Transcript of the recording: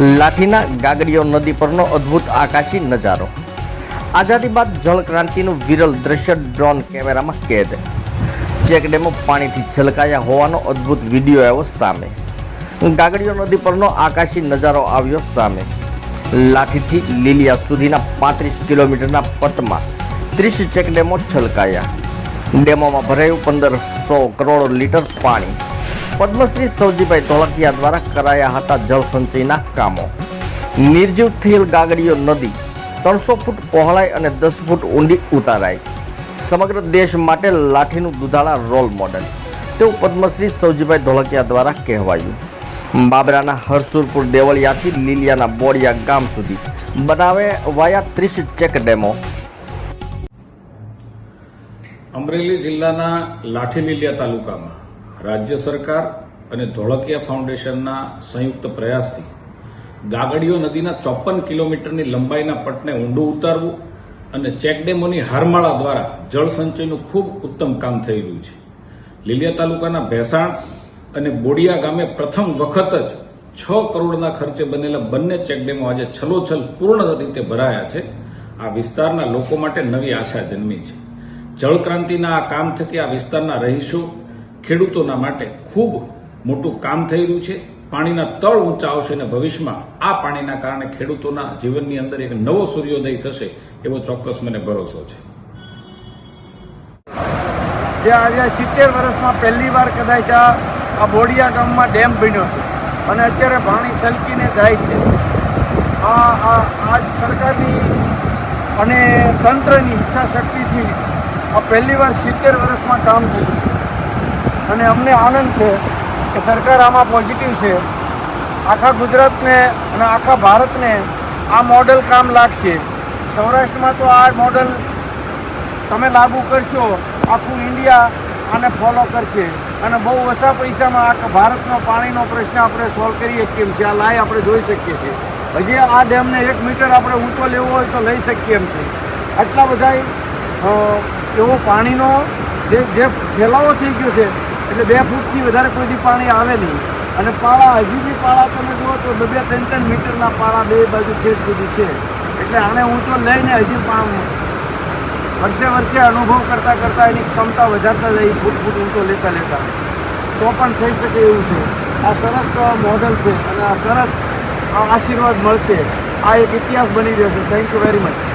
લાઠીના ગાગડીઓ નદી પરનો અદ્ભુત આકાશી નજારો. આઝાદી બાદ જળક્રાંતિનું વિરલ દ્રશ્ય ડ્રોન કેમેરામાં કેદ. ચેકડેમો પાણીથી છલકાયા હોવાનો અદ્ભુત વીડિયો આવ્યો સામે. ગાગડીઓ નદી પરનો આકાશી નજારો આવ્યો સામે. લાઠીથી લીલિયા સુધીના પાંત્રીસ કિલોમીટરના પટમાં ત્રીસ ચેકડેમો છલકાયા. ડેમોમાં ભરાયું પંદરસો કરોડ લીટર પાણી. પદ્મશ્રી સૌજીભાઈ ધોળકિયા દ્વારા કરાયા હતા જળસંચયના કામો. નિર્જીવ થયેલ ગાગડીઓ નદી ત્રણસો ફૂટ પહોળાઈ અને દસ ફૂટ ઊંડી ઉતારાઈ. સમગ્ર દેશ માટે લાઠીનું દુધાળા રોલ મોડેલ. તેવું પદ્મશ્રી સૌજીભાઈ ધોળકિયા દ્વારા કહેવાયું. બાબરાના હરસુરપુર દેવળિયાથી લીલિયાના બોડિયા ગામ સુધી બનાવે વાયા ત્રીસ ચેક ડેમો. અમરેલી જિલ્લાના લાઠી લીલિયા તાલુકામાં રાજ્ય સરકાર અને ધોળકિયા ફાઉન્ડેશનના સંયુક્ત પ્રયાસથી ગાગડીઓ નદીના ચોપન કિલોમીટરની લંબાઈના પટને ઊંડું ઉતારવું અને ચેકડેમોની હારમાળા દ્વારા જળસંચયનું ખૂબ ઉત્તમ કામ થઈ રહ્યું છે. લીલિયા તાલુકાના ભેસાણ અને બોડિયા ગામે પ્રથમ વખત જ છ કરોડના ખર્ચે બનેલા બંને ચેકડેમો આજે છલોછલ પૂર્ણ રીતે ભરાયા છે. આ વિસ્તારના લોકો માટે નવી આશા જન્મી છે. જળ ક્રાંતિના આ કામ થકી આ વિસ્તારના રહીશો ખેડૂતોના માટે ખૂબ મોટું કામ થઈ રહ્યું છે. પાણીના તળ ઊંચા આવશે અને ભવિષ્યમાં આ પાણીના કારણે ખેડૂતોના જીવનની અંદર એક નવો સૂર્યોદય થશે એવો ચોક્કસ મને ભરોસો છે. જે આજે સિત્તેર વર્ષમાં પહેલી વાર કદાચ આ બોડિયા ગામમાં ડેમ બન્યો છે. અને અત્યારે પાણી સલકીને જાય છે. આ આ સરકારની અને તંત્રની ઈચ્છા શક્તિથી આ પહેલી વાર સિત્તેર વર્ષમાં કામ થયું છે. અને અમને આનંદ છે કે સરકાર આમાં પોઝિટિવ છે. આખા ગુજરાતને અને આખા ભારતને આ મોડલ કામ લાગશે. સૌરાષ્ટ્રમાં તો આ મોડલ તમે લાગુ કરશો, આખું ઇન્ડિયા આને ફોલો કરશે. અને બહુ ઓછા પૈસામાં આખા ભારતનો પાણીનો પ્રશ્ન આપણે સોલ્વ કરીએ કેમ છે? આ લાઈ આપણે જોઈ શકીએ છીએ. હજી આ ડેમને એક મીટર આપણે ઊંચો લેવો હોય તો લઈ શકીએ એમ છે. આટલા બધા એવો પાણીનો જે જે ફેલાવો થઈ ગયો છે એટલે બે ફૂટથી વધારે કોઈથી પાણી આવે નહીં. અને પાળા, હજી બી પાળા તમે જુઓ તો બે બે ત્રણ ત્રણ મીટરના પાળા બે બાજુ છેક સુધી છે. એટલે આને ઊંચો લઈને હજી પણ વર્ષે વર્ષે અનુભવ કરતાં કરતાં એની ક્ષમતા વધારતા જાય, ફૂટ ફૂટ ઊંચો લેતા લેતા. તો પણ થઈ શકે એવું છે. આ સરસ મોડલ છે અને આ સરસ આશીર્વાદ મળશે. આ એક ઇતિહાસ બની જશે થેન્ક યુ વેરી મચ